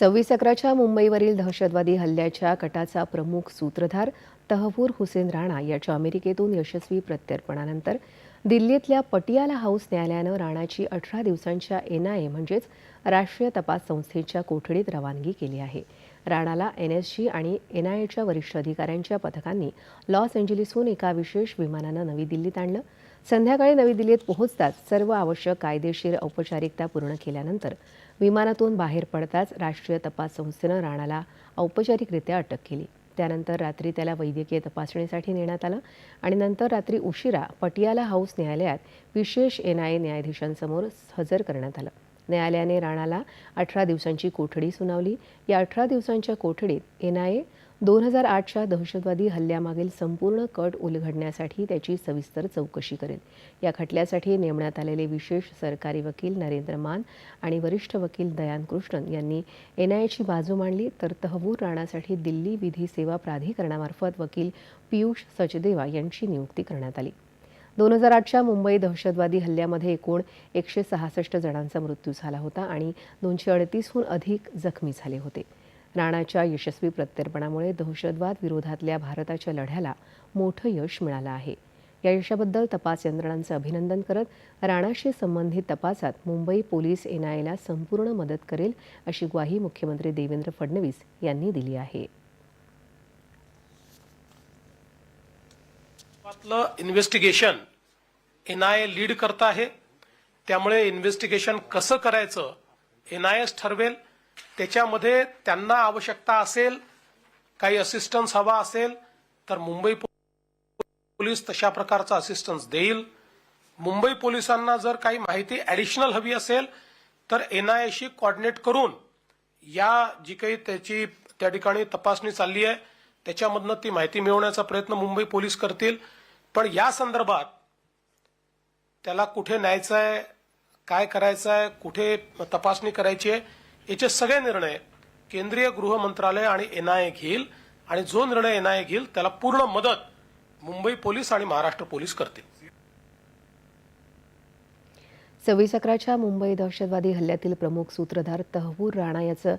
सव्वीस अकराच्या मुंबईवरील दहशतवादी हल्ल्याच्या कटाचा प्रमुख सूत्रधार तहफूर हुसेन राणा याच्या अमेरिकेतून यशस्वी प्रत्यर्पणानंतर दिल्लीतल्या पटियाला हाऊस न्यायालयानं राणाची अठरा दिवसांच्या एनआयए म्हणजेच राष्ट्रीय तपास संस्थेच्या कोठडीत रवानगी केली आहे. राणाला एनएसजी आणि एनआयएच्या वरिष्ठ अधिकाऱ्यांच्या पथकांनी लॉस एंजेलिसहून एका विशेष विमानानं नवी दिल्लीत आणलं. संध्याकाळी नवी दिल्लीत पोहोचताच सर्व आवश्यक कायदेशीर औपचारिकता पूर्ण केल्यानंतर विमानातून बाहेर पडताच राष्ट्रीय तपास संस्थेनं राणाला औपचारिकरित्या अटक केली. त्यानंतर रात्री त्याला वैद्यकीय तपासणीसाठी नेण्यात आलं आणि नंतर रात्री उशिरा पटियाला हाऊस न्यायालयात विशेष एनआयए न्यायाधीशांसमोर हजर करण्यात आलं. न्यायालयाने राणाला अठरा दिवसांची कोठडी सुनावली. या अठरा दिवसांच्या कोठडीत एनआयए दोन हजार आठच्या दहशतवादी हल्ल्यामागील संपूर्ण कट उलगडण्यासाठी त्याची सविस्तर चौकशी करेल. या खटल्यासाठी नेमण्यात आलेले विशेष सरकारी वकील नरेंद्र मान आणि वरिष्ठ वकील दयान कृष्णन यांनी एनआयएची बाजू मांडली. तर तहवूर राणासाठी दिल्ली विधी सेवा प्राधिकरणामार्फत वकील पियुष सचदेवा यांची नियुक्ती करण्यात आली. दोन हजार आठच्या मुंबई दहशतवादी हल्ल्यामध्ये एकूण एकशे सहासष्ट जणांचा मृत्यू झाला होता आणि दोनशे अडतीसहून अधिक जखमी झाले होते. राणाच्या यशस्वी प्रत्यर्पणामुळे दहशतवाद विरोधातल्या भारताच्या लढ्याला मोठं यश मिळालं आहे. या यशाबद्दल तपास यंत्रणांचं अभिनंदन करत राणाशी संबंधित तपासात मुंबई पोलीस एनआयएला संपूर्ण मदत करेल अशी ग्वाही मुख्यमंत्री देवेंद्र फडणवीस यांनी दिली आहे. Investigation N I A lead करत आहे. त्यामुळे इन्व्हेस्टिगेशन कसं करायचं एन आय एस ठरवेल. त्याच्यामध्ये त्यांना आवश्यकता असेल काही असिस्टन्स हवा असेल तर मुंबई पोलीस तशा प्रकारचा असिस्टन्स देईल. मुंबई पोलिसांना जर काही माहिती ऍडिशनल हवी असेल तर एन आय एशी कॉर्डिनेट करून या जी काही त्याची त्या ठिकाणी तपासणी चालली आहे. त्याच्यामधनं ती माहिती मिळवण्याचा प्रयत्न मुंबई पोलीस करतील. पण या संदर्भात त्याला कुठे न्यायचं आहे काय करायचं आहे कुठे तपासणी करायची आहे याचे सगळे निर्णय केंद्रीय गृह मंत्रालय आणि एनआयए घेईल. आणि जो निर्णय एनआयए घेईल त्याला पूर्ण मदत मुंबई पोलीस आणि महाराष्ट्र पोलीस करतील. सव्वीस अकराच्या मुंबई दहशतवादी हल्ल्यातील प्रमुख सूत्रधार तहवूर राणा याचं